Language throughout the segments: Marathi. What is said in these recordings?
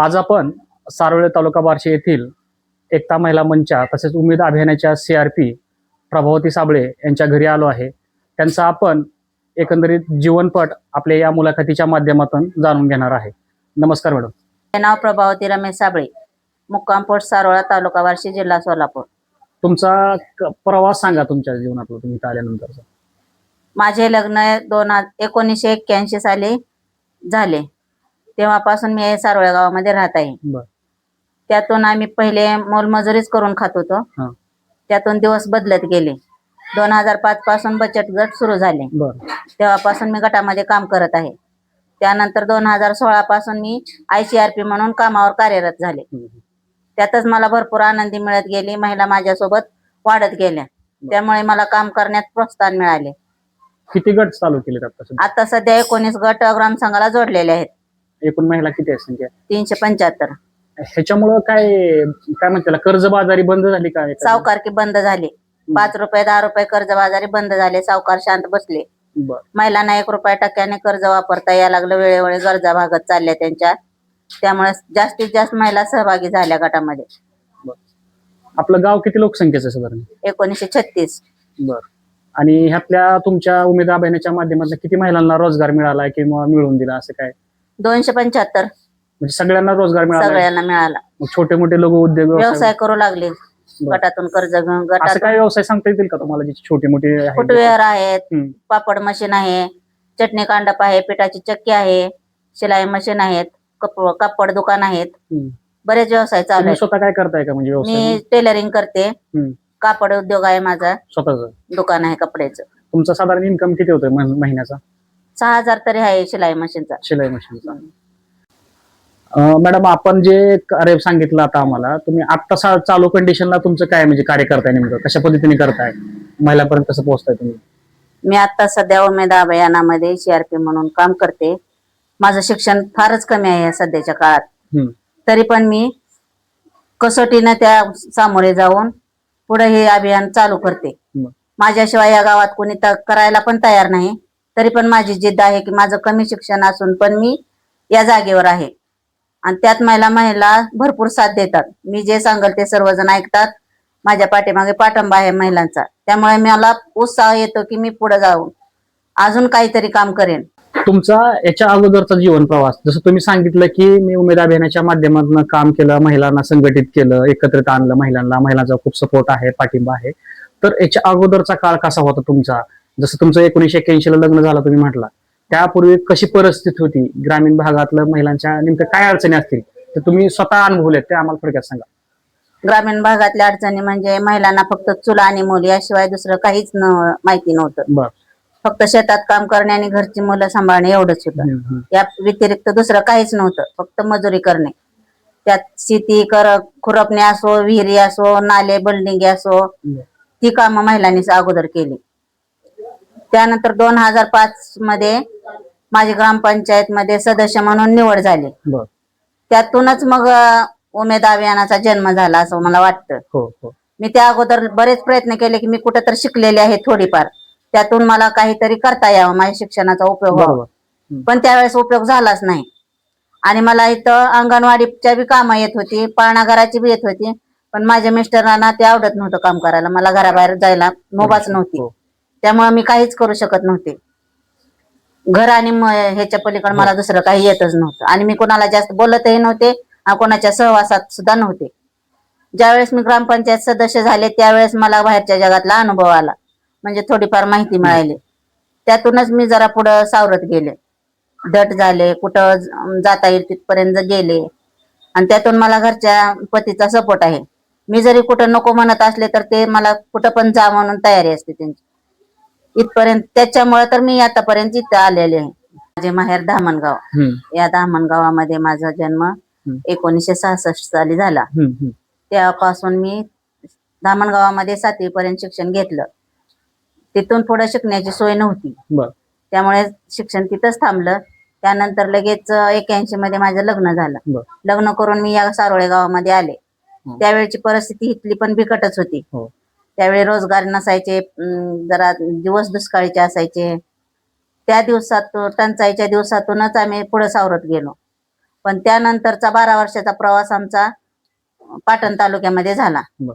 आज आपण सारोळे तालुका बार्शी येथील एकता महिला मंचा तसेच उमेद अभियानाच्या C R P Prabhavati Sable यांच्या घरी आलो आहे. त्यांचा आपण एकंदरीत जीवनपट आपल्या या मुलाखतीच्या माध्यमातून जाणून घेणार आहे. नमस्कार मॅडम. नाव प्रभावती रमेश साबळे. मुक्काम पोस्ट सारोळा तालुका बार्शी जिल्हा सोलापूर. तुमचा प्रवास सांगा तुमच्या जीवनातला तुम्ही आल्यानंतरचा. माझे लग्न दोन एकोणीसशे एक्क्याऐंशी साली झाले. तेव्हापासून मी सारोळ्या गावामध्ये राहत आहे. बर. त्यातून आम्ही पहिले मोलमजुरीच करून खात होतो. हा. त्यातून दिवस बदलत गेले. दोन हजार पाच पासून बचत गट सुरू झाले. बर. तेव्हापासून मी गटामध्ये काम करत आहे. त्यानंतर दोन हजार सोळा पासून मी आय सी आर पी म्हणून कामावर कार्यरत झाले. त्यातच मला भरपूर आनंदी मिळत गेली. महिला माझ्यासोबत वाढत गेल्या. त्यामुळे मला काम करण्यात प्रोत्साहन मिळाले. किती गट चालू सध्या? आता सध्या एकोणीस गट ग्रामसंघाला जोडलेले आहेत. एकूण महिला किती आहे संख्या तीनशे पंच्याहत्तर. ह्याच्यामुळं काय काय म्हणते त्याला कर्जबाजारी बंद झाली का एखादी? सावकारकी बंद झाली. पाच रुपये दहा रुपये कर्जबाजारी बंद झाले. सावकार शांत बसले. बर. महिलांना एक रुपया टक्क्याने कर्ज वापरता यायला लागलं. वेळोवेळी गरजा भागत चालल्या त्यांच्या. त्यामुळे जास्तीत जास्त महिला सहभागी झाल्या गटामध्ये. आपलं गाव किती लोकसंख्येचं आहे साधारण? एकोणीसशे छत्तीस. बर. आणि ह्यातल्या तुमच्या उमेद अभियानाच्या माध्यमातून किती महिलांना रोजगार मिळाला किंवा मिळवून दिला असं काय? दोनशे पंच्याहत्तर. म्हणजे सगळ्यांना रोजगार मिळाला सगळ्यांना मिळाला. मग छोटे मोठे लोक उद्योग व्यवसाय व्यवसाय करू लागले. गटातून कर्ज घेऊन असं गटातून काय व्यवसाय सांगता येतील का तुम्हाला जे छोटे मोठे आहेत? फुटवेअर आहेत हम्म, पापड मशीन आहे चटणी कांडप आहे पिठाची चक्की आहे शिलाई मशीन आहेत कप- कापड दुकान आहेत. हम्म. बरेच व्यवसाय चालू तुम्ही आहेत. स्वतः काय करताय का म्हणजे व्यवसाय? मी टेलरिंग करते. हम्म, कापड उद्योग आहे माझा. स्वतःच? दुकान आहे कपड्याचं. तुमचा साधारण इन्कम किती होतोय मह- महिन्याचा? सहा हजार तरी आहे शिलाई मशीनचा. शिलाई मशीनचा. मॅडम आपण जे कार्य सांगितलं आता आम्हाला तुम्ही आता सा- चालू कंडिशनला तुमचं काय म्हणजे कार्य करताय नेमकं? कशा पद्धतीने करताय? महिलापर्यंत कसं पोहोचताय तुम्ही? मी आता सध्या उमेद अभियानामध्ये सीआरपी म्हणून काम करते. माझं शिक्षण फारच कमी आहे या सध्याच्या काळात. हम्म, तरी पण मी कसोटीनं त्या सामोरे जाऊन पुढे हे अभियान चालू करते. माझ्याशिवाय या गावात कोणी त- करायला पण तयार नाही. तरी पण माझी जिद्द आहे की माझं कमी शिक्षण असून पण मी या जागेवर आहे. आणि त्यात मला महिला भरपूर साथ देतात. मी जे सांगल ते सर्वजण ऐकतात. माझ्या पाठीमागे पाठिंबा आहे महिलांचा. त्यामुळे मला उत्साह येतो की मी पुढे जाऊन अजून काहीतरी काम करेन. तुमचा याच्या अगोदरचा जीवन प्रवास जसं तुम्ही सांगितलं की मी उमेद अभियानाच्या माध्यमातून काम केलं महिलांना संघटित केलं एकत्रित आणलं महिलांना महिलांचा खूप सपोर्ट आहे पाठिंबा आहे. तर याच्या अगोदरचा काळ कसा होता तुमचा? जसं तुमचं एकोणीशे एक्क्याऐंशी ला लग्न झालं तुम्ही म्हटला त्यापूर्वी कशी परिस्थिती होती? ग्रामीण भागातलं महिलांच्या नेमक्या काय अडचणी असतील? तर तुम्ही स्वतः अनुभवलेत ते आम्हाला थोडक्यात सांगा. ग्रामीण भागातल्या अडचणी म्हणजे महिलांना फक्त चुला आणि मुली याशिवाय दुसरं काहीच न- माहिती नव्हतं. फक्त शेतात काम करणे आणि घरची मुलं सांभाळणे एवढंच होतं. या व्यतिरिक्त दुसरं काहीच नव्हतं. फक्त मजुरी करणे. त्यात शेती कर खुरपणे असो विहिरी असो नाले बिल्डिंग असो ती कामं महिलांनीच अगोदर केली. त्यानंतर दोन हजार पाच मध्ये माझी ग्रामपंचायत मध्ये सदस्य म्हणून निवड झाली. बर. त्यातूनच मग उमेद अभियानाचा जन्म झाला असं मला वाटतं. हो हो. मी त्या अगोदर बरेच प्रयत्न केले की मी कुठं तर शिकलेले आहे थोडीफार. त्यातून मला काहीतरी करता यावं माझ्या शिक्षणाचा उपयोग व्हावा. पण त्यावेळेस उपयोग झालाच नाही. आणि मला इथं अंगणवाडीच्या बी कामं येत होती पाळणाघराची बी येत होती. पण माझ्या मिस्टरांना ते आवडत नव्हतं काम करायला. मला घराबाहेर जायला नोबाच नव्हती हो. त्यामुळे मी काहीच करू शकत नव्हते. घर आणि म- ह्याच्या पलीकडे मला दुसरं काही येतच नव्हतं. आणि मी कोणाला जास्त बोलतही नव्हते आणि कोणाच्या सहवासात सुद्धा नव्हते. ज्यावेळेस मी ग्रामपंचायत सदस्य झाले त्यावेळेस मला बाहेरच्या जगातला अनुभव आला. म्हणजे थोडीफार माहिती मिळाली. त्यातूनच मी जरा पुढं सावरत गेले. दट झाले कुठं जाता येईल तिथपर्यंत गेले. आणि त्यातून मला घरच्या पतीचा सपोर्ट आहे. मी जरी कुठं नको म्हणत असले तर ते मला कुठं पण जा म्हणून तयारी असते त्यांची. इथपर्यंत त्याच्यामुळे तर मी आतापर्यंत इथं आलेले आहे. माझे माहेर धामणगाव या धामणगावामध्ये माझा जन्म एकोणीसशे सहासष्ट साली झाला. त्यापासून मी धामणगावामध्ये सातवी पर्यंत शिक्षण घेतलं. तिथून पुढे शिकण्याची सोय नव्हती. त्यामुळे शिक्षण तिथंच थांबलं. त्यानंतर लगेच एक्याऐंशी मध्ये माझं लग्न झालं. लग्न करून मी या सारोळे गावामध्ये आले. त्यावेळची परिस्थिती इथली पण बिकटच होती. हो. त्यावेळी रोजगार नसायचे जरा दिवस दुष्काळीचे असायचे. त्या दिवसात टंचाईच्या दिवसातूनच आम्ही पुढे सावरत गेलो. पण त्यानंतरचा बारा वर्षाचा प्रवास आमचा पाटण तालुक्यामध्ये झाला. बर.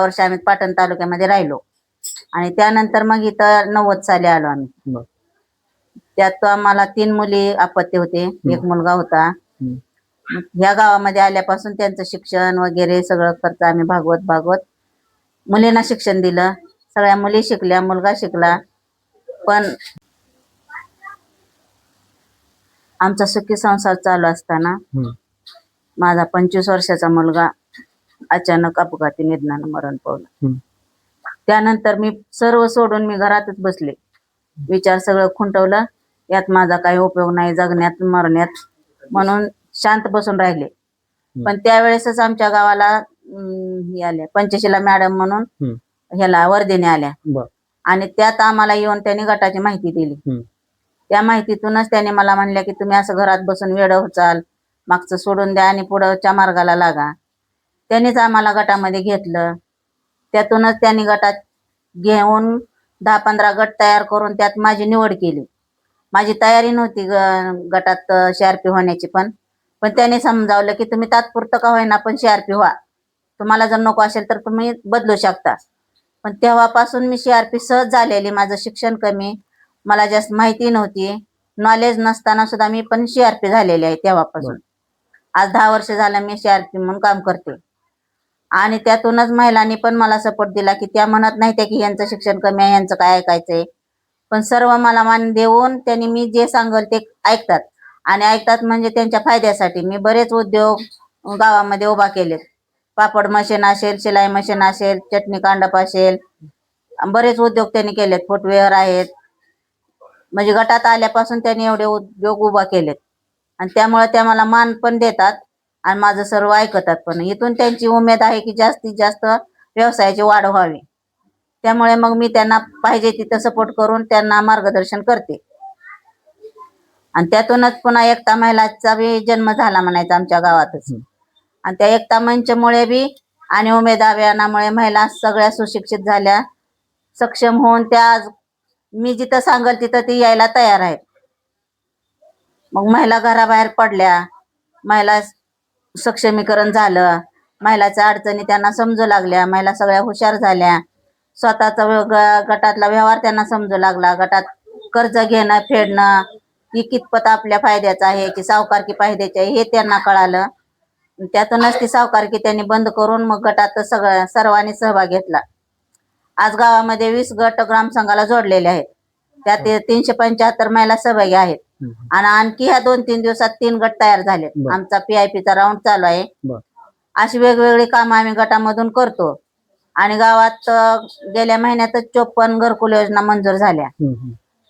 वर्ष आम्ही पाटण तालुक्यामध्ये राहिलो. आणि त्यानंतर मग इथं नव्वद साली आलो आम्ही. त्यात आम्हाला तीन मुली अपत्य होते. एक मुलगा होता. ह्या गावामध्ये आल्यापासून त्यांचं शिक्षण वगैरे सगळं खर्च आम्ही भागवत भागवत. मुलींना शिक्षण दिलं. सगळ्या मुली शिकल्या मुलगा शिकला. पण आमचा सुखी संसार चालू असताना. माझा पंचवीस वर्षाचा मुलगा अचानक अपघाती निधनानं मरण पावलं. त्यानंतर मी सर्व सोडून मी घरातच बसले. विचार सगळं खुंटवलं. यात माझा काही उपयोग नाही जगण्यात मरण्यात म्हणून शांत बसून राहिले. पण त्यावेळेसच आमच्या गावाला अं, हे आल्या. पंचशीला मॅडम म्हणून हम्म. ह्याला वर्धेने आल्या. बर. आणि त्यात आम्हाला येऊन त्यांनी गटाची माहिती दिली. हम्म. त्या माहितीतूनच त्यांनी मला म्हणल्या की तुम्ही असं घरात बसून वेळ चाल मागचं सोडून द्या आणि पुढच्या मार्गाला लागा. त्यांनीच आम्हाला गटामध्ये घेतलं. त्यातूनच त्यांनी गटात घेऊन दहा पंधरा गट तयार करून त्यात माझी निवड केली. माझी तयारी नव्हती ग- गटात सीआरपी होण्याची पण. पण त्यांनी समजावलं की तुम्ही तात्पुरतं का होईना पण सीआरपी व्हा. तुम्हाला जर नको असेल तर तुम्ही बदलू शकता. पण तेव्हापासून मी सीआरपी सहज झालेली माझं शिक्षण कमी मला जास्त माहिती नव्हती नॉलेज नसताना सुद्धा मी पण सीआरपी झालेली आहे तेव्हापासून. आज दहा वर्ष झालं मी सीआरपी म्हणून काम करते. आणि त्यातूनच महिलांनी पण मला सपोर्ट दिला की त्या म्हणत नाही त्या की यांचं शिक्षण कमी आहे यांचं काय ऐकायचंय. पण सर्व मला मान देऊन त्यांनी मी जे सांगल ते ऐकतात. आणि ऐकतात म्हणजे त्यांच्या फायद्यासाठी. मी बरेच उद्योग गावामध्ये उभा केलेत. पापड मशीन असेल शिलाई मशीन असेल चटणी कांडप असेल. बरेच उद्योग त्यांनी केलेत फुटवेअर आहेत. म्हणजे गटात आल्यापासून त्यांनी एवढे उद्योग उभा केलेत. आणि त्यामुळे त्या मला मान पण देतात आणि माझं सर्व ऐकतात पण. इथून त्यांची उमेद आहे की जास्तीत जास्त व्यवसायाची वाढ व्हावी. त्यामुळे मग मी त्यांना पाहिजे तिथं सपोर्ट करून त्यांना मार्गदर्शन करते. आणि त्यातूनच पुन्हा एकता महिलाचा बी जन्म झाला म्हणायचा आमच्या गावातच. आणि त्या एकता मंचमुळे बी आणि उमेद अभियानामुळे महिला सगळ्या सुशिक्षित झाल्या. सक्षम होऊन त्या आज मी जिथं सांगल तिथं ती यायला तयार आहेत. मग महिला घराबाहेर पडल्या. महिला सक्षमीकरण झालं. महिलाच्या अडचणी त्यांना समजू लागल्या. महिला सगळ्या हुशार झाल्या. स्वतःचा गटातला व्यवहार त्यांना समजू लागला. गटात कर्ज घेणं फेडणं ही कितपत आपल्या फायद्याचं आहे की सावकारकी फायद्याची आहे हे त्यांना कळालं. त्यातूनच ती सावकारकी त्यांनी बंद करून मग गटात सगळ्या सर्वांनी सहभाग घेतला. आज गावामध्ये वीस गट ग्रामसंघाला जोडलेले आहेत. त्यात तीनशे पंच्याहत्तर महिला सहभागी आहेत. आणि आणखी ह्या दोन तीन दिवसात तीन गट तयार झालेत. बर. आमचा पीआयपीचा राऊंड चालू आहे. अशी वेगवेगळी कामं आम्ही गटामधून करतो. आणि गावात गेल्या महिन्यातच चोपन्न घरकुल योजना मंजूर झाल्या.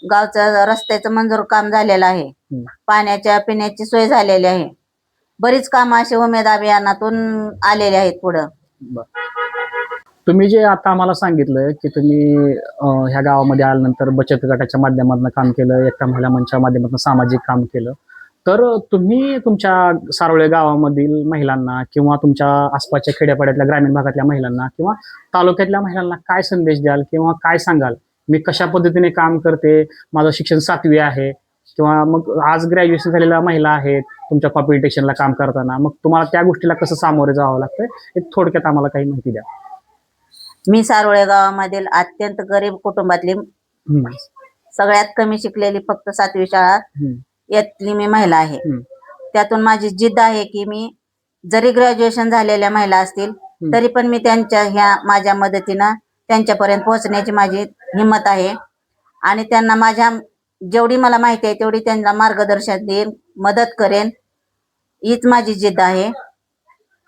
गावचं रस्त्याचं मंजूर काम झालेलं आहे. पाण्याच्या पिण्याची सोय झालेली आहे. बरीच कामं अशी उमेद अभियानातून आलेली आहेत पुढं. तुम्ही जे आता आम्हाला सांगितलं की तुम्ही अं, ह्या गावामध्ये आल्यानंतर बचत गटाच्या माध्यमातून काम केलं एकटा महिला मंचच्या माध्यमातून सामाजिक काम केलं. तर तुम्ही तुमच्या सारोळे गावामधील महिलांना किंवा तुमच्या आसपासच्या खेड्यापाड्यातल्या ग्रामीण भागातल्या महिलांना किंवा तालुक्यातल्या महिलांना काय संदेश द्याल किंवा काय सांगाल? मी कशा पद्धतीने काम करते? माझं शिक्षण सातवी आहे. किंवा मग आज ग्रॅज्युएशन झालेल्या महिला आहेत तुमच्या कॉम्पिटिशनला काम करताना मग तुम्हाला त्या गोष्टीला कसं सामोरे जावं लागतं एक थोडक्यात आम्हाला काही माहिती द्या. मी सारोळे गावामधील अत्यंत गरीब कुटुंबातली सगळ्यात कमी शिकलेली फक्त सातवी शाळा यातली मी महिला आहे. त्यातून माझी जिद्द आहे की मी जरी ग्रॅज्युएशन झालेल्या महिला असतील तरी पण मी त्यांच्या ह्या माझ्या मदतीनं त्यांच्यापर्यंत पोहोचण्याची माझी हिंमत आहे. आणि त्यांना माझ्या जेवढी मला माहिती आहे तेवढी त्यांना मार्गदर्शन देईन मदत करेन. हीच माझी जिद्द आहे.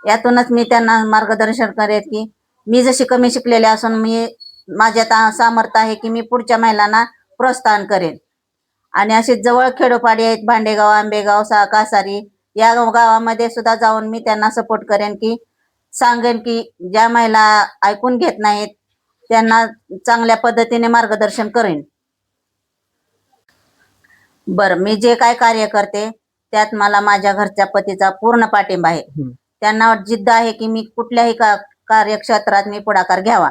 यातूनच मी त्यांना मार्गदर्शन करेन की मी जशी कमी शिकलेले असून मी माझ्यात सामर्थ्य आहे की मी पुढच्या महिलांना प्रोत्साहन करेन. आणि असे जवळ खेडोपाडी आहेत भांडेगाव आंबेगाव सा कासारी या गावामध्ये सुद्धा जाऊन मी त्यांना सपोर्ट करेन की सांगेन की ज्या महिला ऐकून घेत नाहीत त्यांना चांगल्या पद्धतीने मार्गदर्शन करेन. बर मी जे काय कार्य करते त्यात मला माझ्या घरच्या पतीचा पूर्ण पाठिंबा आहे. त्यांना जिद्द आहे की मी कुठल्याही का कार्यक्षेत्रात मी पुढाकार घ्यावा.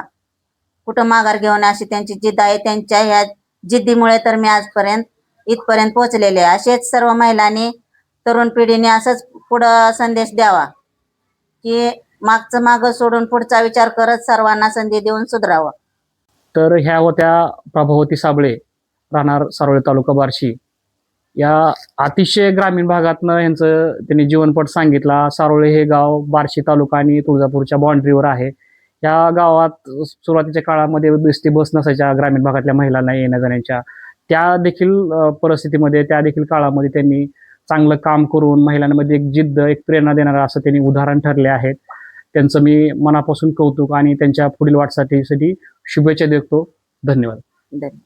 कुठं माघार घेऊन अशी त्यांची जिद्द आहे त्यांच्या ह्या जिद्दीमुळे तर मी आजपर्यंत इथपर्यंत पोहोचलेले आहे. असेच सर्व महिलांनी तरुण पिढीने असंच पुढं संदेश द्यावा की मागचं मागं सोडून पुढचा विचार करत सर्वांना संधी देऊन सुधरावं. तर ह्या होत्या प्रभावती साबळे राहणार सारोळे तालुका बार्शी. या अतिशय ग्रामीण भागातनं यांचं त्यांनी जीवनपट सांगितला. सारोळे हे गाव बार्शी तालुका आणि तुळजापूरच्या बाँड्रीवर आहे. या गावात सुरुवातीच्या काळामध्ये बेस्ती बस नसायच्या ग्रामीण भागातल्या महिलांना येण्या जाण्याच्या. त्या देखील परिस्थितीमध्ये त्या देखील काळामध्ये त्यांनी चांगलं काम करून महिलांमध्ये एक जिद्द एक प्रेरणा देणारं असं त्यांनी उदाहरण ठरले आहेत. त्यांचं मी मनापासून कौतुक आणि त्यांच्या पुढील वाटसाठीसाठी शुभेच्छा देतो. धन्यवाद. धन्यवाद.